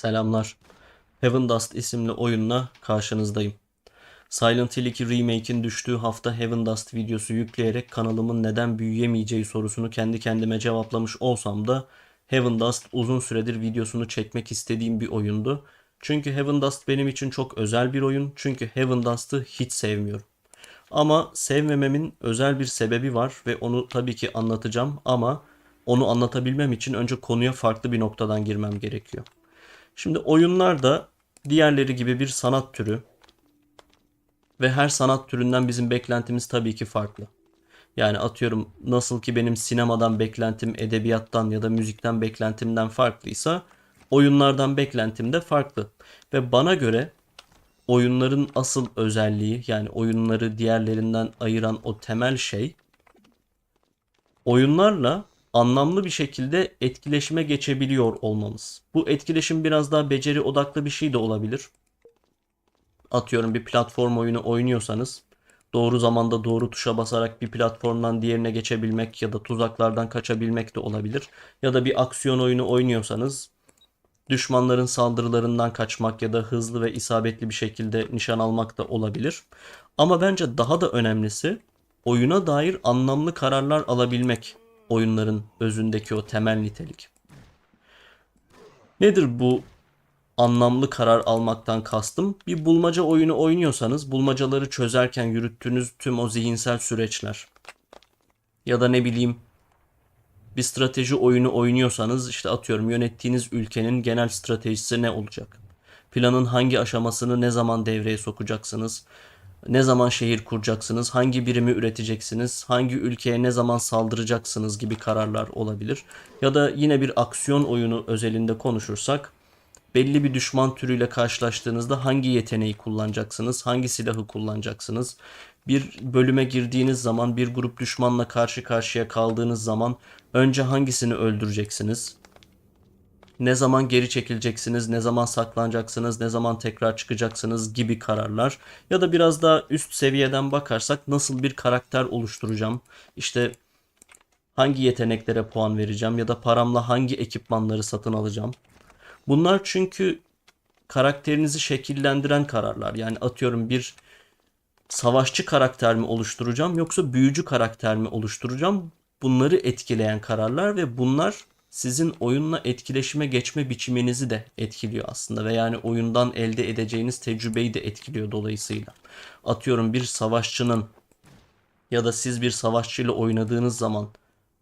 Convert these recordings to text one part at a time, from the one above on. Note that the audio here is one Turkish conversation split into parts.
Selamlar. Heaven Dust isimli oyunla karşınızdayım. Silent Hill 2 Remake'in düştüğü hafta Heaven Dust videosu yükleyerek kanalımın neden büyüyemeyeceği sorusunu kendi kendime cevaplamış olsam da Heaven Dust uzun süredir videosunu çekmek istediğim bir oyundu. Çünkü Heaven Dust benim için çok özel bir oyun. Çünkü Heaven Dust'ı hiç sevmiyorum. Ama sevmememin özel bir sebebi var ve onu tabii ki anlatacağım ama onu anlatabilmem için önce konuya farklı bir noktadan girmem gerekiyor. Şimdi oyunlar da diğerleri gibi bir sanat türü ve her sanat türünden bizim beklentimiz tabii ki farklı. Yani atıyorum nasıl ki benim sinemadan beklentim edebiyattan ya da müzikten beklentimden farklıysa oyunlardan beklentim de farklı. Ve bana göre oyunların asıl özelliği yani oyunları diğerlerinden ayıran o temel şey oyunlarla anlamlı bir şekilde etkileşime geçebiliyor olmamız. Bu etkileşim biraz daha beceri odaklı bir şey de olabilir. Atıyorum bir platform oyunu oynuyorsanız doğru zamanda doğru tuşa basarak bir platformdan diğerine geçebilmek ya da tuzaklardan kaçabilmek de olabilir. Ya da bir aksiyon oyunu oynuyorsanız düşmanların saldırılarından kaçmak ya da hızlı ve isabetli bir şekilde nişan almak da olabilir. Ama bence daha da önemlisi oyuna dair anlamlı kararlar alabilmek oyunların özündeki o temel nitelik. Nedir bu anlamlı karar almaktan kastım? Bir bulmaca oyunu oynuyorsanız bulmacaları çözerken yürüttüğünüz tüm o zihinsel süreçler ya da ne bileyim bir strateji oyunu oynuyorsanız işte atıyorum yönettiğiniz ülkenin genel stratejisi ne olacak? Planın hangi aşamasını ne zaman devreye sokacaksınız? Ne zaman şehir kuracaksınız? Hangi birimi üreteceksiniz? Hangi ülkeye ne zaman saldıracaksınız gibi kararlar olabilir. Ya da yine bir aksiyon oyunu özelinde konuşursak belli bir düşman türüyle karşılaştığınızda hangi yeteneği kullanacaksınız? Hangi silahı kullanacaksınız? Bir bölüme girdiğiniz zaman bir grup düşmanla karşı karşıya kaldığınız zaman önce hangisini öldüreceksiniz? Ne zaman geri çekileceksiniz, ne zaman saklanacaksınız, ne zaman tekrar çıkacaksınız gibi kararlar. Ya da biraz daha üst seviyeden bakarsak nasıl bir karakter oluşturacağım? İşte hangi yeteneklere puan vereceğim ya da paramla hangi ekipmanları satın alacağım? Bunlar çünkü karakterinizi şekillendiren kararlar. Yani atıyorum bir savaşçı karakter mi oluşturacağım yoksa büyücü karakter mi oluşturacağım? Bunları etkileyen kararlar ve bunlar sizin oyunla etkileşime geçme biçiminizi de etkiliyor aslında ve yani oyundan elde edeceğiniz tecrübeyi de etkiliyor dolayısıyla. Atıyorum bir savaşçının ya da siz bir savaşçıyla oynadığınız zaman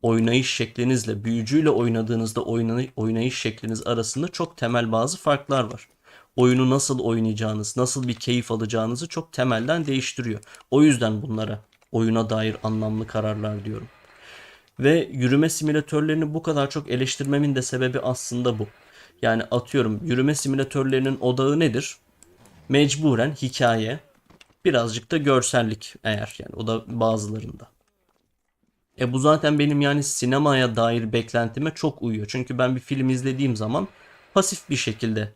oynayış şeklinizle büyücüyle oynadığınızda oynay- oynayış şekliniz arasında çok temel bazı farklar var. Oyunu nasıl oynayacağınız, nasıl bir keyif alacağınızı çok temelden değiştiriyor. O yüzden bunlara oyuna dair anlamlı kararlar diyorum. Ve yürüme simülatörlerini bu kadar çok eleştirmemin de sebebi aslında bu. Yani atıyorum yürüme simülatörlerinin odağı nedir? Mecburen hikaye, birazcık da görsellik eğer yani o da bazılarında. E bu zaten benim yani sinemaya dair beklentime çok uyuyor. Çünkü ben bir film izlediğim zaman pasif bir şekilde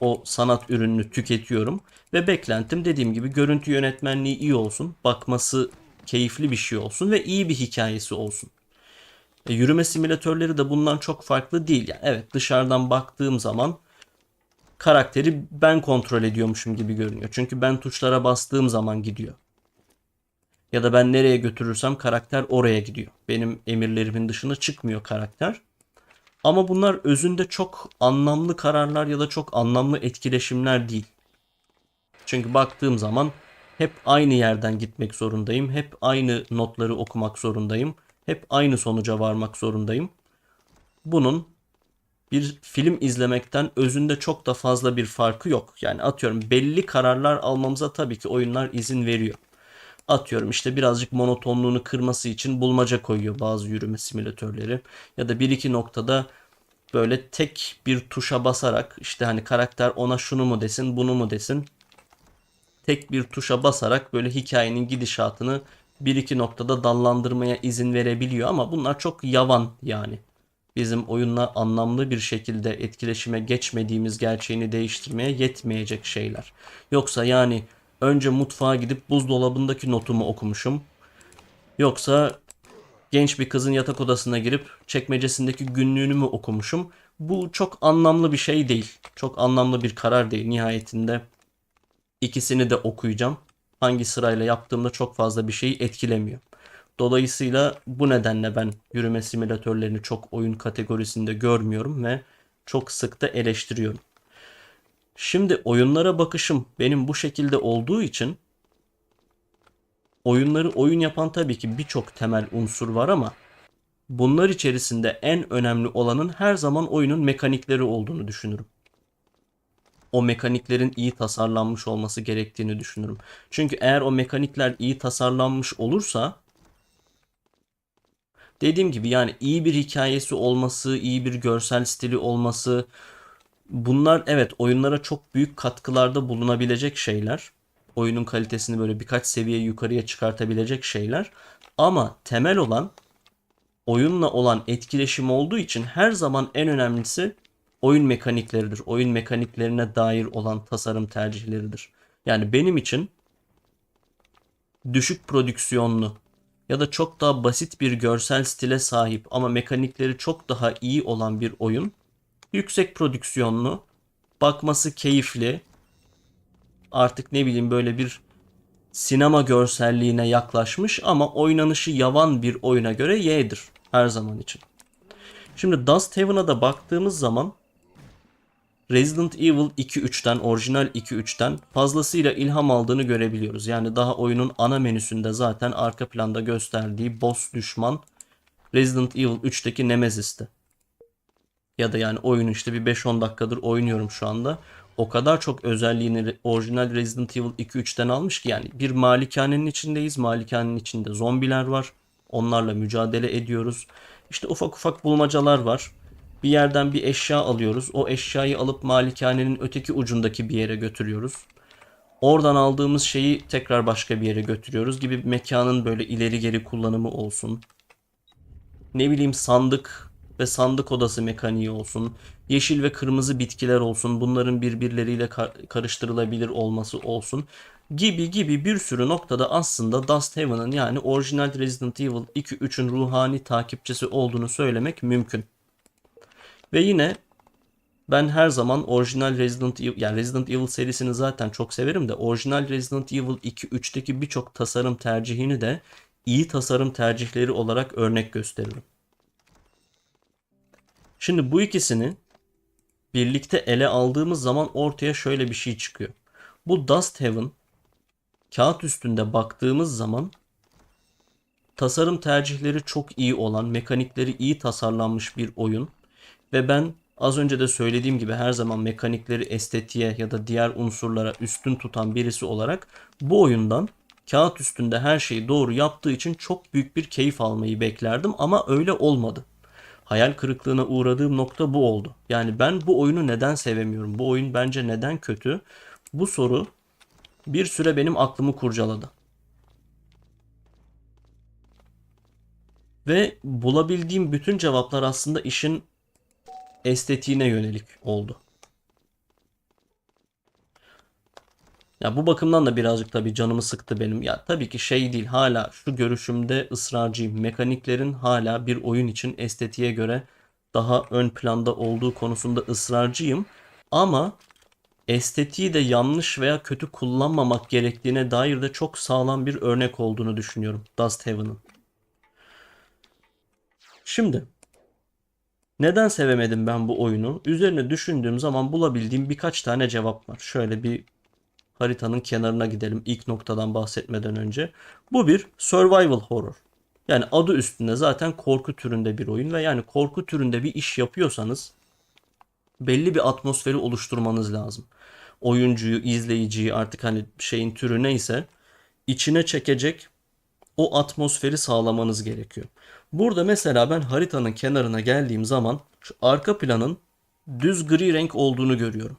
o sanat ürününü tüketiyorum ve beklentim dediğim gibi görüntü yönetmenliği iyi olsun, bakması keyifli bir şey olsun ve iyi bir hikayesi olsun. E, yürüme simülatörleri de bundan çok farklı değil. Yani evet dışarıdan baktığım zaman karakteri ben kontrol ediyormuşum gibi görünüyor. Çünkü ben tuşlara bastığım zaman gidiyor. Ya da ben nereye götürürsem karakter oraya gidiyor. Benim emirlerimin dışına çıkmıyor karakter. Ama bunlar özünde çok anlamlı kararlar ya da çok anlamlı etkileşimler değil. Çünkü baktığım zaman hep aynı yerden gitmek zorundayım. Hep aynı notları okumak zorundayım. Hep aynı sonuca varmak zorundayım. Bunun bir film izlemekten özünde çok da fazla bir farkı yok. Yani atıyorum belli kararlar almamıza tabii ki oyunlar izin veriyor. Atıyorum işte birazcık monotonluğunu kırması için bulmaca koyuyor bazı yürüme simülatörleri. Ya da bir iki noktada böyle tek bir tuşa basarak işte hani karakter ona şunu mu desin bunu mu desin tek bir tuşa basarak böyle hikayenin gidişatını bir iki noktada dallandırmaya izin verebiliyor ama bunlar çok yavan yani. Bizim oyunla anlamlı bir şekilde etkileşime geçmediğimiz gerçeğini değiştirmeye yetmeyecek şeyler. Yoksa yani önce mutfağa gidip buzdolabındaki notumu okumuşum. Yoksa genç bir kızın yatak odasına girip çekmecesindeki günlüğünü mü okumuşum? Bu çok anlamlı bir şey değil. Çok anlamlı bir karar değil. Nihayetinde ikisini de okuyacağım. Hangi sırayla yaptığımda çok fazla bir şeyi etkilemiyor. Dolayısıyla bu nedenle ben yürüme simülatörlerini çok oyun kategorisinde görmüyorum ve çok sık da eleştiriyorum. Şimdi oyunlara bakışım benim bu şekilde olduğu için oyunları oyun yapan tabii ki birçok temel unsur var ama bunlar içerisinde en önemli olanın her zaman oyunun mekanikleri olduğunu düşünürüm. O mekaniklerin iyi tasarlanmış olması gerektiğini düşünürüm. Çünkü eğer o mekanikler iyi tasarlanmış olursa dediğim gibi yani iyi bir hikayesi olması, iyi bir görsel stili olması bunlar evet oyunlara çok büyük katkılarda bulunabilecek şeyler. Oyunun kalitesini böyle birkaç seviye yukarıya çıkartabilecek şeyler. Ama temel olan oyunla olan etkileşim olduğu için her zaman en önemlisi oyun mekanikleridir. Oyun mekaniklerine dair olan tasarım tercihleridir. Yani benim için düşük prodüksiyonlu ya da çok daha basit bir görsel stile sahip ama mekanikleri çok daha iyi olan bir oyun yüksek prodüksiyonlu, bakması keyifli, artık ne bileyim böyle bir sinema görselliğine yaklaşmış ama oynanışı yavan bir oyuna göre Y'dir her zaman için. Şimdi Dust Heaven'a da baktığımız zaman Resident Evil 2.3'ten, orijinal 2.3'ten fazlasıyla ilham aldığını görebiliyoruz. Yani daha oyunun ana menüsünde zaten arka planda gösterdiği boss düşman Resident Evil 3'teki Nemesis'ti. Ya da yani oyunu işte bir 5-10 dakikadır oynuyorum şu anda. O kadar çok özelliğini orijinal Resident Evil 2.3'ten almış ki yani bir malikanenin içindeyiz. Malikanenin içinde zombiler var. Onlarla mücadele ediyoruz. İşte ufak ufak bulmacalar var. Bir yerden bir eşya alıyoruz. O eşyayı alıp malikanenin öteki ucundaki bir yere götürüyoruz. Oradan aldığımız şeyi tekrar başka bir yere götürüyoruz gibi mekanın böyle ileri geri kullanımı olsun. Ne bileyim sandık ve sandık odası mekaniği olsun. Yeşil ve kırmızı bitkiler olsun. Bunların birbirleriyle kar- karıştırılabilir olması olsun. Gibi gibi bir sürü noktada aslında Dust Heaven'ın yani orijinal Resident Evil 2-3'ün ruhani takipçisi olduğunu söylemek mümkün. Ve yine ben her zaman orijinal Resident Evil yani Resident Evil serisini zaten çok severim de orijinal Resident Evil 2 3'teki birçok tasarım tercihini de iyi tasarım tercihleri olarak örnek gösteririm. Şimdi bu ikisini birlikte ele aldığımız zaman ortaya şöyle bir şey çıkıyor. Bu Dust Heaven kağıt üstünde baktığımız zaman tasarım tercihleri çok iyi olan, mekanikleri iyi tasarlanmış bir oyun ve ben az önce de söylediğim gibi her zaman mekanikleri estetiğe ya da diğer unsurlara üstün tutan birisi olarak bu oyundan kağıt üstünde her şeyi doğru yaptığı için çok büyük bir keyif almayı beklerdim ama öyle olmadı. Hayal kırıklığına uğradığım nokta bu oldu. Yani ben bu oyunu neden sevemiyorum? Bu oyun bence neden kötü? Bu soru bir süre benim aklımı kurcaladı. Ve bulabildiğim bütün cevaplar aslında işin estetiğine yönelik oldu. Ya bu bakımdan da birazcık tabii canımı sıktı benim. Ya tabii ki şey değil hala şu görüşümde ısrarcıyım. Mekaniklerin hala bir oyun için estetiğe göre daha ön planda olduğu konusunda ısrarcıyım. Ama estetiği de yanlış veya kötü kullanmamak gerektiğine dair de çok sağlam bir örnek olduğunu düşünüyorum Dust Heaven'ın. Şimdi neden sevemedim ben bu oyunu? Üzerine düşündüğüm zaman bulabildiğim birkaç tane cevap var. Şöyle bir haritanın kenarına gidelim ilk noktadan bahsetmeden önce. Bu bir survival horror. Yani adı üstünde zaten korku türünde bir oyun ve yani korku türünde bir iş yapıyorsanız belli bir atmosferi oluşturmanız lazım. Oyuncuyu, izleyiciyi artık hani şeyin türü neyse içine çekecek o atmosferi sağlamanız gerekiyor. Burada mesela ben haritanın kenarına geldiğim zaman şu arka planın düz gri renk olduğunu görüyorum.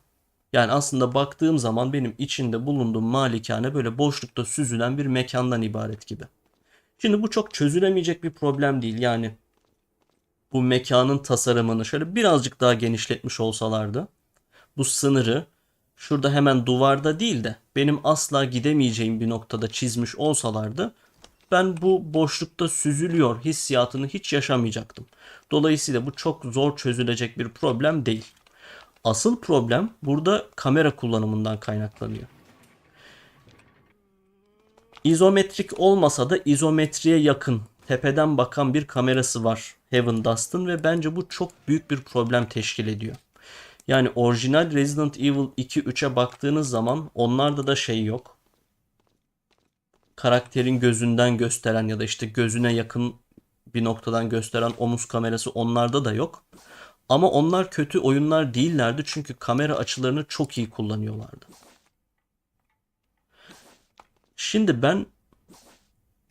Yani aslında baktığım zaman benim içinde bulunduğum malikane böyle boşlukta süzülen bir mekandan ibaret gibi. Şimdi bu çok çözülemeyecek bir problem değil. Yani bu mekanın tasarımını şöyle birazcık daha genişletmiş olsalardı bu sınırı şurada hemen duvarda değil de benim asla gidemeyeceğim bir noktada çizmiş olsalardı ben bu boşlukta süzülüyor hissiyatını hiç yaşamayacaktım. Dolayısıyla bu çok zor çözülecek bir problem değil. Asıl problem burada kamera kullanımından kaynaklanıyor. İzometrik olmasa da izometriye yakın tepeden bakan bir kamerası var Heaven Dust'ın ve bence bu çok büyük bir problem teşkil ediyor. Yani orijinal Resident Evil 2 3'e baktığınız zaman onlarda da şey yok. Karakterin gözünden gösteren ya da işte gözüne yakın bir noktadan gösteren omuz kamerası onlarda da yok. Ama onlar kötü oyunlar değillerdi çünkü kamera açılarını çok iyi kullanıyorlardı. Şimdi ben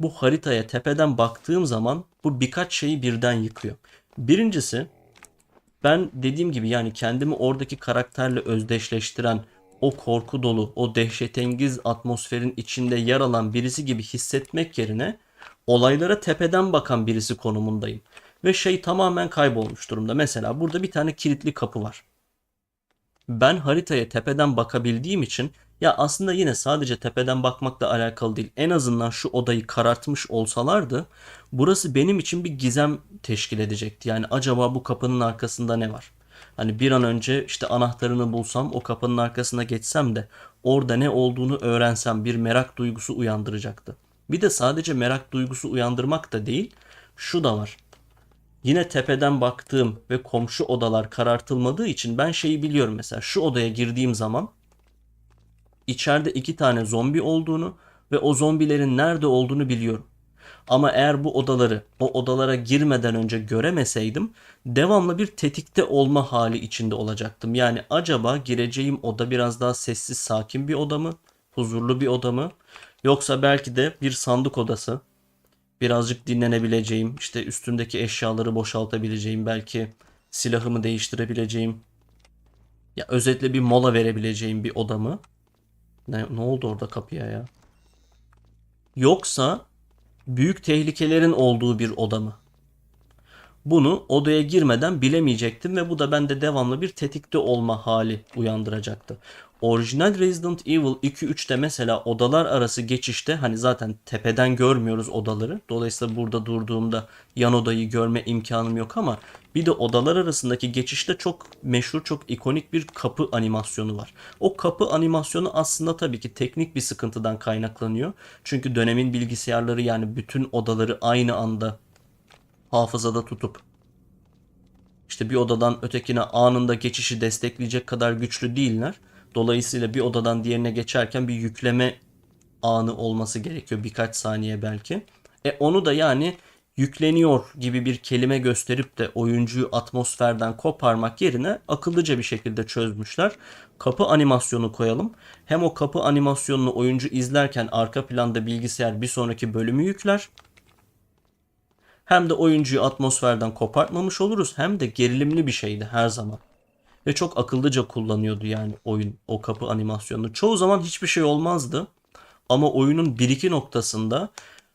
bu haritaya tepeden baktığım zaman bu birkaç şeyi birden yıkıyor. Birincisi ben dediğim gibi yani kendimi oradaki karakterle özdeşleştiren o korku dolu, o dehşetengiz atmosferin içinde yer alan birisi gibi hissetmek yerine olaylara tepeden bakan birisi konumundayım. Ve şey tamamen kaybolmuş durumda. Mesela burada bir tane kilitli kapı var. Ben haritaya tepeden bakabildiğim için ya aslında yine sadece tepeden bakmakla alakalı değil. En azından şu odayı karartmış olsalardı burası benim için bir gizem teşkil edecekti. Yani acaba bu kapının arkasında ne var? Hani bir an önce işte anahtarını bulsam o kapının arkasına geçsem de orada ne olduğunu öğrensem bir merak duygusu uyandıracaktı. Bir de sadece merak duygusu uyandırmak da değil, şu da var. Yine tepeden baktığım ve komşu odalar karartılmadığı için ben şeyi biliyorum mesela şu odaya girdiğim zaman içeride iki tane zombi olduğunu ve o zombilerin nerede olduğunu biliyorum. Ama eğer bu odaları o odalara girmeden önce göremeseydim devamlı bir tetikte olma hali içinde olacaktım. Yani acaba gireceğim oda biraz daha sessiz sakin bir oda mı? Huzurlu bir oda mı? Yoksa belki de bir sandık odası. Birazcık dinlenebileceğim, işte üstümdeki eşyaları boşaltabileceğim, belki silahımı değiştirebileceğim. Ya özetle bir mola verebileceğim bir oda mı? Ne, ne oldu orada kapıya ya? Yoksa büyük tehlikelerin olduğu bir oda mı? Bunu odaya girmeden bilemeyecektim ve bu da bende devamlı bir tetikte olma hali uyandıracaktı. Orijinal Resident Evil 2-3'te mesela odalar arası geçişte hani zaten tepeden görmüyoruz odaları. Dolayısıyla burada durduğumda yan odayı görme imkanım yok ama bir de odalar arasındaki geçişte çok meşhur, çok ikonik bir kapı animasyonu var. O kapı animasyonu aslında tabii ki teknik bir sıkıntıdan kaynaklanıyor. Çünkü dönemin bilgisayarları yani bütün odaları aynı anda hafızada tutup işte bir odadan ötekine anında geçişi destekleyecek kadar güçlü değiller. Dolayısıyla bir odadan diğerine geçerken bir yükleme anı olması gerekiyor birkaç saniye belki. E onu da yani yükleniyor gibi bir kelime gösterip de oyuncuyu atmosferden koparmak yerine akıllıca bir şekilde çözmüşler. Kapı animasyonu koyalım. Hem o kapı animasyonunu oyuncu izlerken arka planda bilgisayar bir sonraki bölümü yükler. Hem de oyuncuyu atmosferden kopartmamış oluruz hem de gerilimli bir şeydi her zaman. Ve çok akıllıca kullanıyordu yani oyun o kapı animasyonunu. Çoğu zaman hiçbir şey olmazdı. Ama oyunun 1-2 noktasında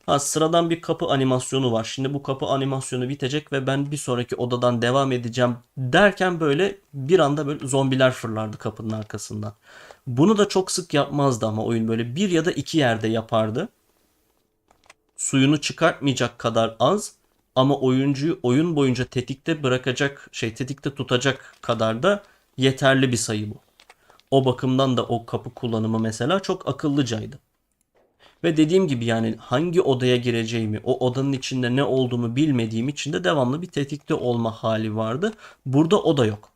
ha, sıradan bir kapı animasyonu var. Şimdi bu kapı animasyonu bitecek ve ben bir sonraki odadan devam edeceğim derken böyle bir anda böyle zombiler fırlardı kapının arkasından. Bunu da çok sık yapmazdı ama oyun böyle bir ya da iki yerde yapardı. Suyunu çıkartmayacak kadar az ama oyuncuyu oyun boyunca tetikte bırakacak şey tetikte tutacak kadar da yeterli bir sayı bu. O bakımdan da o kapı kullanımı mesela çok akıllıcaydı. Ve dediğim gibi yani hangi odaya gireceğimi, o odanın içinde ne olduğumu bilmediğim için de devamlı bir tetikte olma hali vardı. Burada o da yok.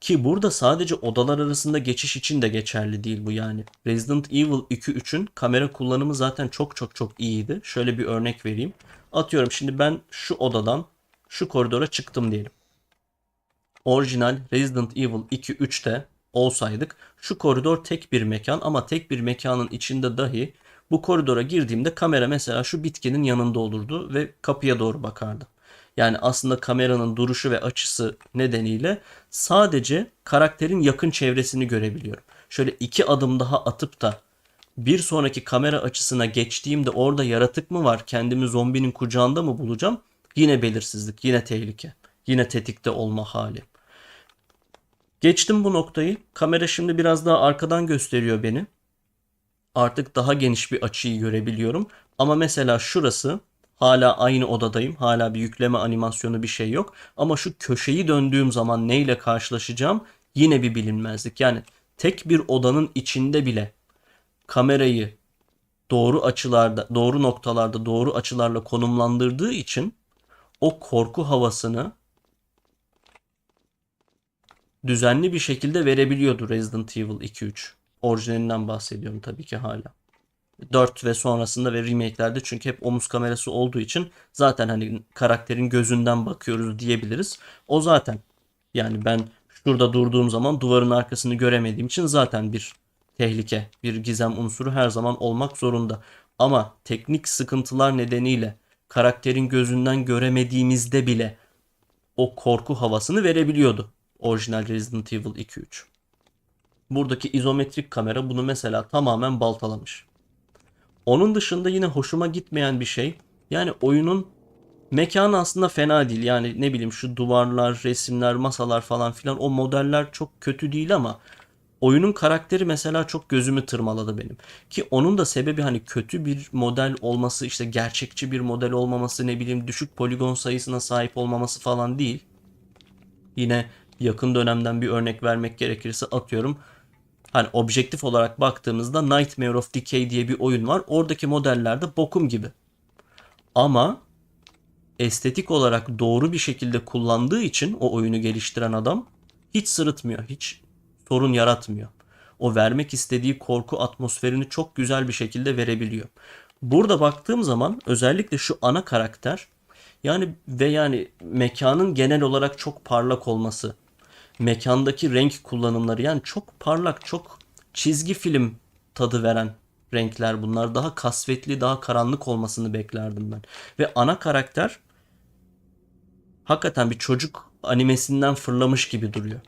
Ki burada sadece odalar arasında geçiş için de geçerli değil bu yani. Resident Evil 2-3'ün kamera kullanımı zaten çok çok çok iyiydi. Şöyle bir örnek vereyim. Atıyorum şimdi ben şu odadan şu koridora çıktım diyelim. Orijinal Resident Evil 2-3'te olsaydık şu koridor tek bir mekan ama tek bir mekanın içinde dahi bu koridora girdiğimde kamera mesela şu bitkinin yanında olurdu ve kapıya doğru bakardı. Yani aslında kameranın duruşu ve açısı nedeniyle sadece karakterin yakın çevresini görebiliyorum. Şöyle iki adım daha atıp da bir sonraki kamera açısına geçtiğimde orada yaratık mı var, kendimi zombinin kucağında mı bulacağım? Yine belirsizlik, yine tehlike, yine tetikte olma hali. Geçtim bu noktayı. Kamera şimdi biraz daha arkadan gösteriyor beni. Artık daha geniş bir açıyı görebiliyorum. Ama mesela şurası hala aynı odadayım. Hala bir yükleme animasyonu bir şey yok. Ama şu köşeyi döndüğüm zaman neyle karşılaşacağım yine bir bilinmezlik. Yani tek bir odanın içinde bile kamerayı doğru açılarda, doğru noktalarda, doğru açılarla konumlandırdığı için o korku havasını düzenli bir şekilde verebiliyordu Resident Evil 2-3. Orijinalinden bahsediyorum tabii ki hala. 4 ve sonrasında ve remake'lerde çünkü hep omuz kamerası olduğu için zaten hani karakterin gözünden bakıyoruz diyebiliriz. O zaten yani ben şurada durduğum zaman duvarın arkasını göremediğim için zaten bir tehlike, bir gizem unsuru her zaman olmak zorunda. Ama teknik sıkıntılar nedeniyle karakterin gözünden göremediğimizde bile o korku havasını verebiliyordu orijinal Resident Evil 2-3. Buradaki izometrik kamera bunu mesela tamamen baltalamış. Onun dışında yine hoşuma gitmeyen bir şey yani oyunun mekanı aslında fena değil. Yani ne bileyim şu duvarlar, resimler, masalar falan filan o modeller çok kötü değil ama oyunun karakteri mesela çok gözümü tırmaladı benim. Ki onun da sebebi hani kötü bir model olması, işte gerçekçi bir model olmaması, ne bileyim düşük poligon sayısına sahip olmaması falan değil. Yine yakın dönemden bir örnek vermek gerekirse atıyorum. Hani objektif olarak baktığımızda Nightmare of Decay diye bir oyun var. Oradaki modeller de bokum gibi. Ama estetik olarak doğru bir şekilde kullandığı için o oyunu geliştiren adam hiç sırıtmıyor, hiç sorun yaratmıyor. O vermek istediği korku atmosferini çok güzel bir şekilde verebiliyor. Burada baktığım zaman özellikle şu ana karakter yani ve yani mekanın genel olarak çok parlak olması, mekandaki renk kullanımları yani çok parlak, çok çizgi film tadı veren renkler bunlar. Daha kasvetli, daha karanlık olmasını beklerdim ben. Ve ana karakter hakikaten bir çocuk animesinden fırlamış gibi duruyor.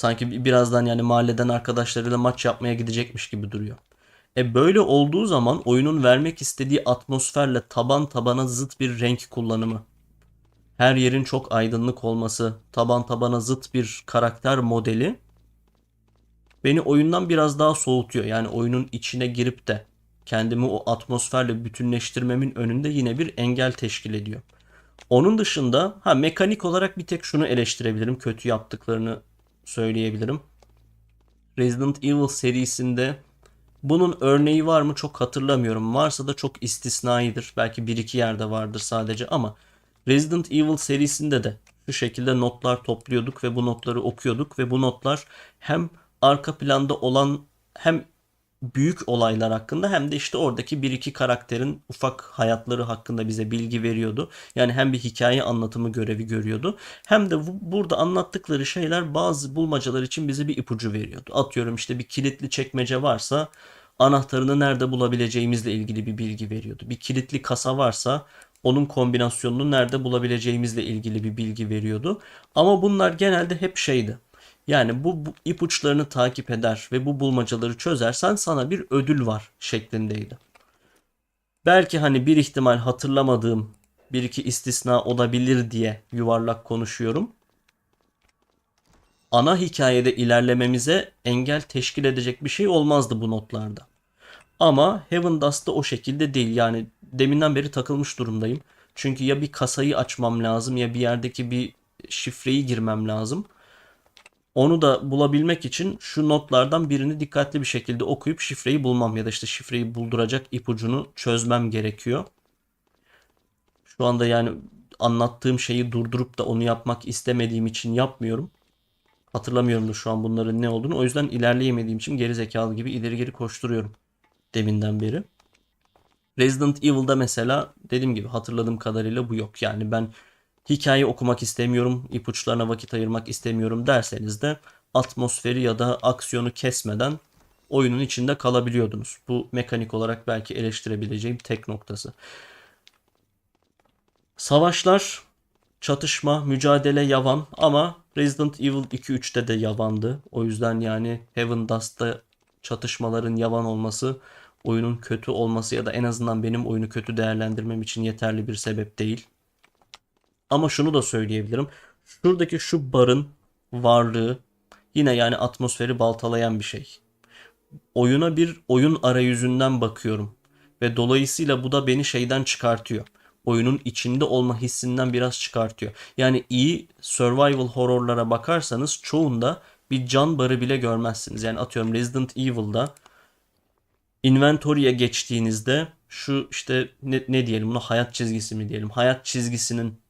Sanki birazdan yani mahalleden arkadaşlarıyla maç yapmaya gidecekmiş gibi duruyor. E böyle olduğu zaman oyunun vermek istediği atmosferle taban tabana zıt bir renk kullanımı. Her yerin çok aydınlık olması, taban tabana zıt bir karakter modeli beni oyundan biraz daha soğutuyor. Yani oyunun içine girip de kendimi o atmosferle bütünleştirmemin önünde yine bir engel teşkil ediyor. Onun dışında ha mekanik olarak bir tek şunu eleştirebilirim. Kötü yaptıklarını söyleyebilirim. Resident Evil serisinde bunun örneği var mı çok hatırlamıyorum. Varsa da çok istisnaidir. Belki bir iki yerde vardır sadece ama Resident Evil serisinde de şu şekilde notlar topluyorduk ve bu notları okuyorduk ve bu notlar hem arka planda olan hem büyük olaylar hakkında hem de işte oradaki bir iki karakterin ufak hayatları hakkında bize bilgi veriyordu. Yani hem bir hikaye anlatımı görevi görüyordu hem de bu, burada anlattıkları şeyler bazı bulmacalar için bize bir ipucu veriyordu. Atıyorum işte bir kilitli çekmece varsa anahtarını nerede bulabileceğimizle ilgili bir bilgi veriyordu. Bir kilitli kasa varsa onun kombinasyonunu nerede bulabileceğimizle ilgili bir bilgi veriyordu. Ama bunlar genelde hep şeydi. Yani bu, bu ipuçlarını takip eder ve bu bulmacaları çözersen sana bir ödül var şeklindeydi. Belki hani bir ihtimal hatırlamadığım bir iki istisna olabilir diye yuvarlak konuşuyorum. Ana hikayede ilerlememize engel teşkil edecek bir şey olmazdı bu notlarda. Ama Heaven Dust'ta o şekilde değil. Yani deminden beri takılmış durumdayım. Çünkü ya bir kasayı açmam lazım ya bir yerdeki bir şifreyi girmem lazım. Onu da bulabilmek için şu notlardan birini dikkatli bir şekilde okuyup şifreyi bulmam ya da işte şifreyi bulduracak ipucunu çözmem gerekiyor. Şu anda yani anlattığım şeyi durdurup da onu yapmak istemediğim için yapmıyorum. Hatırlamıyorum da şu an bunların ne olduğunu. O yüzden ilerleyemediğim için geri zekalı gibi ileri geri koşturuyorum deminden beri. Resident Evil'da mesela dediğim gibi hatırladığım kadarıyla bu yok. Yani ben hikaye okumak istemiyorum, ipuçlarına vakit ayırmak istemiyorum derseniz de atmosferi ya da aksiyonu kesmeden oyunun içinde kalabiliyordunuz. Bu mekanik olarak belki eleştirebileceğim tek noktası. Savaşlar, çatışma, mücadele yavan ama Resident Evil 2-3'te de yavandı. O yüzden yani Heaven Dust'ta çatışmaların yavan olması oyunun kötü olması ya da en azından benim oyunu kötü değerlendirmem için yeterli bir sebep değil. Ama şunu da söyleyebilirim. Şuradaki şu barın varlığı yine yani atmosferi baltalayan bir şey. oyuna bir oyun arayüzünden bakıyorum. Ve dolayısıyla bu da beni şeyden çıkartıyor. Oyunun içinde olma hissinden biraz çıkartıyor. Yani iyi survival horrorlara bakarsanız çoğunda bir can barı bile görmezsiniz. Yani atıyorum Resident Evil'da inventory'e geçtiğinizde şu işte ne, ne diyelim buna hayat çizgisi mi diyelim. Hayat çizgisinin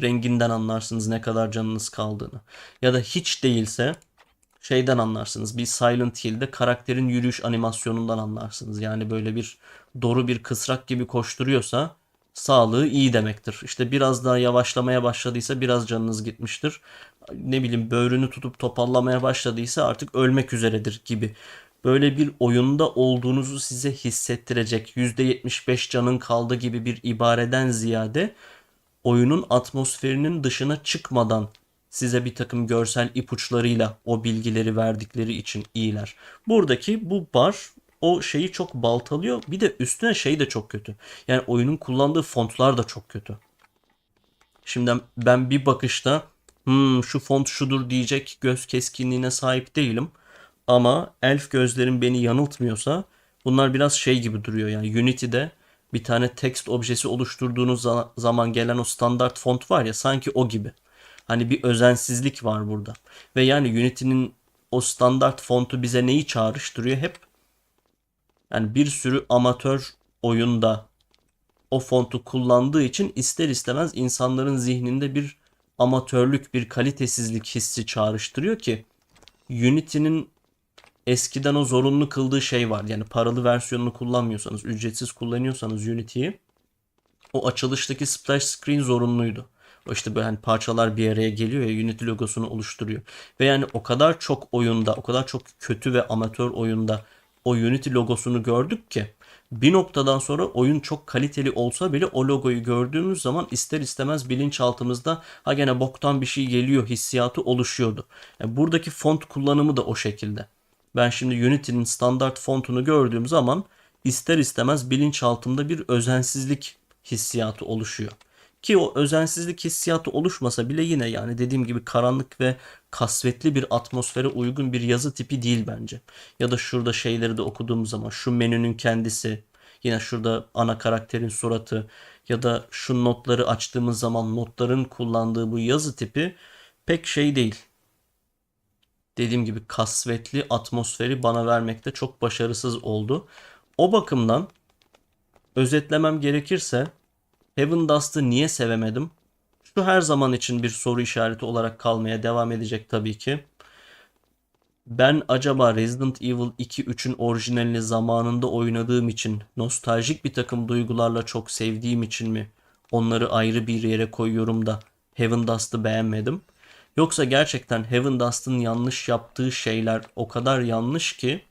renginden anlarsınız ne kadar canınız kaldığını. Ya da hiç değilse şeyden anlarsınız. Bir Silent Hill'de karakterin yürüyüş animasyonundan anlarsınız. Yani böyle bir doğru bir kısrak gibi koşturuyorsa sağlığı iyi demektir. İşte biraz daha yavaşlamaya başladıysa biraz canınız gitmiştir. Ne bileyim böğrünü tutup topallamaya başladıysa artık ölmek üzeredir gibi. Böyle bir oyunda olduğunuzu size hissettirecek %75 canın kaldı gibi bir ibareden ziyade oyunun atmosferinin dışına çıkmadan size bir takım görsel ipuçlarıyla o bilgileri verdikleri için iyiler. Buradaki bu bar o şeyi çok baltalıyor. Bir de üstüne şey de çok kötü. Yani oyunun kullandığı fontlar da çok kötü. Şimdi ben bir bakışta hmm, şu font şudur diyecek göz keskinliğine sahip değilim. Ama elf gözlerim beni yanıltmıyorsa bunlar biraz şey gibi duruyor. Yani Unity'de bir tane text objesi oluşturduğunuz za- zaman gelen o standart font var ya sanki o gibi. Hani bir özensizlik var burada. Ve yani Unity'nin o standart fontu bize neyi çağrıştırıyor? Hep yani bir sürü amatör oyunda o fontu kullandığı için ister istemez insanların zihninde bir amatörlük, bir kalitesizlik hissi çağrıştırıyor ki Unity'nin eskiden o zorunlu kıldığı şey var. Yani paralı versiyonunu kullanmıyorsanız, ücretsiz kullanıyorsanız Unity'yi o açılıştaki splash screen zorunluydu. O işte böyle hani parçalar bir araya geliyor ya Unity logosunu oluşturuyor. Ve yani o kadar çok oyunda, o kadar çok kötü ve amatör oyunda o Unity logosunu gördük ki bir noktadan sonra oyun çok kaliteli olsa bile o logoyu gördüğümüz zaman ister istemez bilinçaltımızda ha gene boktan bir şey geliyor hissiyatı oluşuyordu. Yani buradaki font kullanımı da o şekilde. Ben şimdi Unity'nin standart fontunu gördüğüm zaman ister istemez bilinçaltımda bir özensizlik hissiyatı oluşuyor. Ki o özensizlik hissiyatı oluşmasa bile yine yani dediğim gibi karanlık ve kasvetli bir atmosfere uygun bir yazı tipi değil bence. Ya da şurada şeyleri de okuduğum zaman şu menünün kendisi, yine şurada ana karakterin suratı ya da şu notları açtığımız zaman notların kullandığı bu yazı tipi pek şey değil. Dediğim gibi kasvetli atmosferi bana vermekte çok başarısız oldu. O bakımdan özetlemem gerekirse Heaven Dust'ı niye sevemedim? Şu her zaman için bir soru işareti olarak kalmaya devam edecek tabii ki. Ben acaba Resident Evil 2-3'ün orijinalini zamanında oynadığım için, nostaljik bir takım duygularla çok sevdiğim için mi onları ayrı bir yere koyuyorum da Heaven Dust'ı beğenmedim? Yoksa gerçekten Heaven Dust'ın yanlış yaptığı şeyler o kadar yanlış ki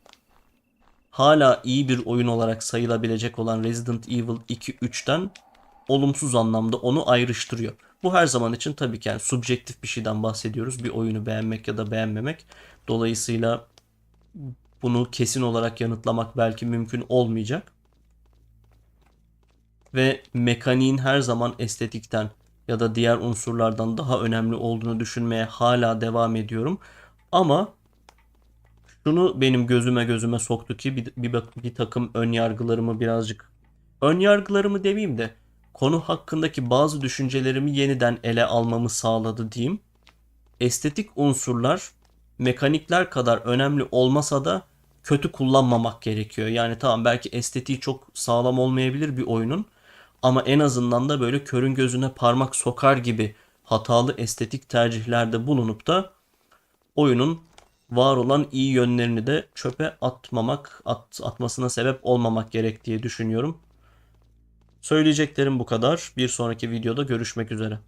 hala iyi bir oyun olarak sayılabilecek olan Resident Evil 2-3'ten olumsuz anlamda onu ayrıştırıyor. Bu her zaman için tabii ki yani subjektif bir şeyden bahsediyoruz. Bir oyunu beğenmek ya da beğenmemek. Dolayısıyla bunu kesin olarak yanıtlamak belki mümkün olmayacak. Ve mekaniğin her zaman estetikten ya da diğer unsurlardan daha önemli olduğunu düşünmeye hala devam ediyorum. Ama şunu benim gözüme gözüme soktu ki bir, bir, bir takım ön yargılarımı birazcık ön yargılarımı demeyeyim de konu hakkındaki bazı düşüncelerimi yeniden ele almamı sağladı diyeyim. Estetik unsurlar mekanikler kadar önemli olmasa da kötü kullanmamak gerekiyor. Yani tamam belki estetiği çok sağlam olmayabilir bir oyunun ama en azından da böyle körün gözüne parmak sokar gibi hatalı estetik tercihlerde bulunup da oyunun var olan iyi yönlerini de çöpe atmamak, at, atmasına sebep olmamak gerek diye düşünüyorum. Söyleyeceklerim bu kadar. Bir sonraki videoda görüşmek üzere.